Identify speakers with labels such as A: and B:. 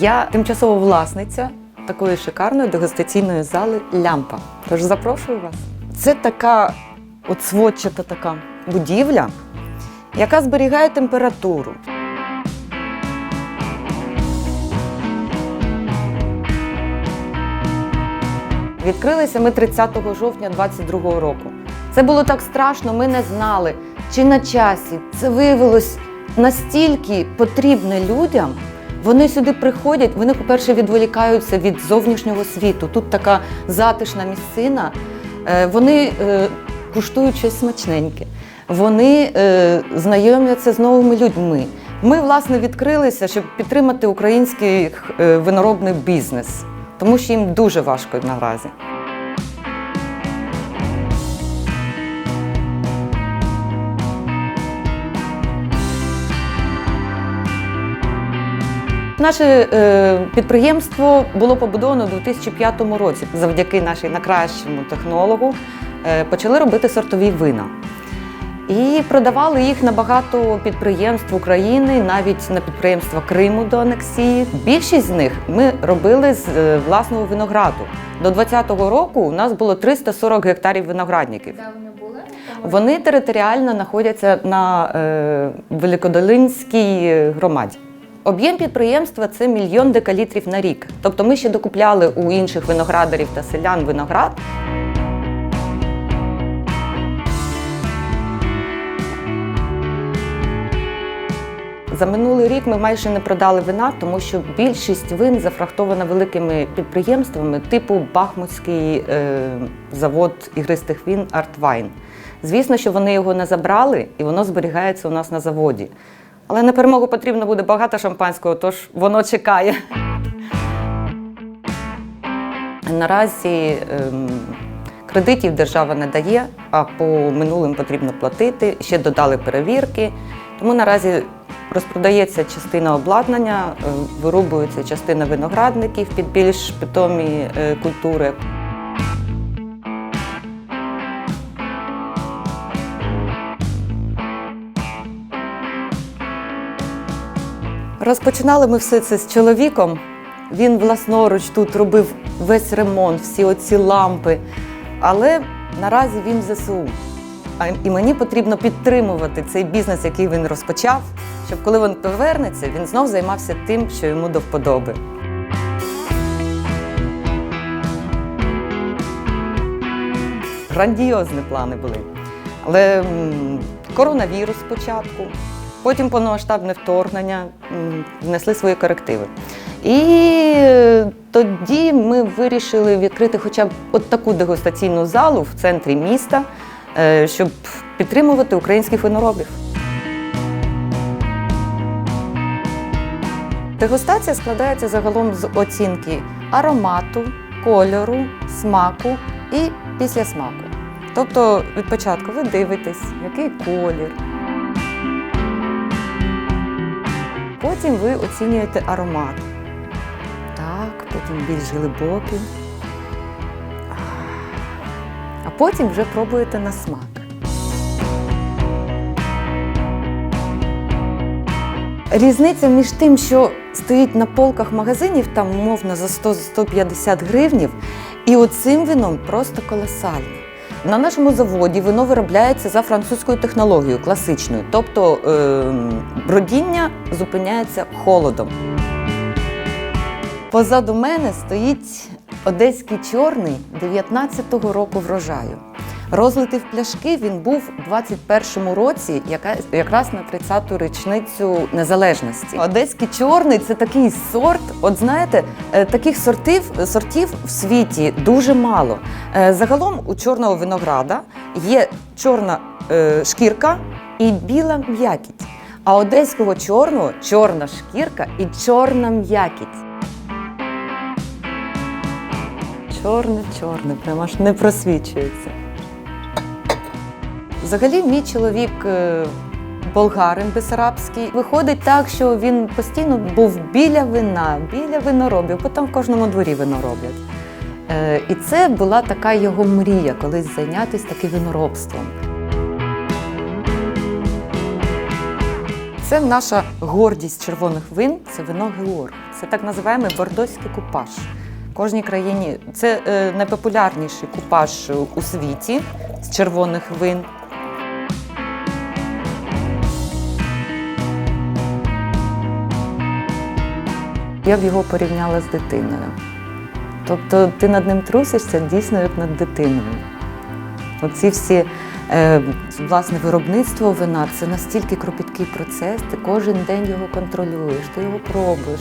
A: Я тимчасова власниця такої шикарної дегустаційної зали Лямпа. Тож запрошую вас. Це така от сводчата така будівля, яка зберігає температуру. Відкрилися ми 30 жовтня 22 року. Це було так страшно, ми не знали, чи на часі. Це виявилось настільки потрібне людям. Вони сюди приходять, вони, по-перше, відволікаються від зовнішнього світу. Тут така затишна місцина. Е, Вони е, куштують щось смачненьке. Вони е, знайомляться з новими людьми. Ми, власне, відкрилися, щоб підтримати український виноробний бізнес, тому що їм дуже важко наразі. Наше е, підприємство було побудовано у 2005 році. Завдяки нашій найкращому технологу е, почали робити сортові вина. І продавали їх на багато підприємств України, навіть на підприємства Криму до анексії. Більшість з них ми робили з е, власного винограду. До 2020 року у нас було 340 гектарів виноградників.
B: Вони
A: територіально знаходяться на е, Великодолинській е, громаді. Об'єм підприємства це мільйон декалітрів на рік. Тобто ми ще докупляли у інших виноградарів та селян виноград. За минулий рік ми майже не продали вина, тому що більшість вин зафрахтована великими підприємствами, типу Бахмутський е, завод ігристих він Артвайн. Звісно, що вони його не забрали, і воно зберігається у нас на заводі. Але на перемогу потрібно буде багато шампанського, тож воно чекає. Наразі ем, кредитів держава не дає, а по минулим потрібно платити. Ще додали перевірки. Тому наразі розпродається частина обладнання, е, вирубується частина виноградників під більш питомі е, культури. Розпочинали ми все це з чоловіком. Він власноруч тут робив весь ремонт, всі оці лампи. Але наразі він в ЗСУ. І мені потрібно підтримувати цей бізнес, який він розпочав, щоб коли він повернеться, він знов займався тим, що йому до вподоби. Грандіозні плани були. Але коронавірус спочатку, потім повномасштабне вторгнення внесли свої корективи. І е, тоді ми вирішили відкрити хоча б от таку дегустаційну залу в центрі міста, е, щоб підтримувати українських виноробів. Дегустація складається загалом з оцінки аромату, кольору, смаку і післясмаку. Тобто від початку ви дивитесь, який колір. Потім ви оцінюєте аромат. Так, потім більш глибокий. А потім вже пробуєте на смак. Різниця між тим, що стоїть на полках магазинів, там умовно за 100-150 гривнів, і оцим вином просто колосальна. На нашому заводі вино виробляється за французькою технологією, класичною, тобто е, бродіння зупиняється холодом. Позаду мене стоїть одеський чорний 19-го року врожаю. Розлитий в пляшки він був у 21-му році, якраз на 30-ту річницю незалежності. Одеський чорний це такий сорт. От знаєте, е, таких сортів, сортів в світі дуже мало. Е, Загалом у чорного винограда є чорна е, шкірка і біла м'якіть. А одеського чорного чорна шкірка і чорна м'якіть. Чорне, чорне, прямо аж не просвічується. Взагалі, мій чоловік е, болгарин бесарабський. Виходить так, що він постійно був біля вина, біля виноробів, бо там в кожному дворі вино роблять. Е, І це була така його мрія колись зайнятися таким виноробством. це наша гордість червоних вин це вино Георг. Це так називаємо бордоський купаж. В кожній країні це е, найпопулярніший купаж у світі з червоних вин. Я б його порівняла з дитиною. Тобто ти над ним трусишся дійсно як над дитиною. Оці всі е, власне виробництво вина це настільки кропіткий процес, ти кожен день його контролюєш, ти його пробуєш.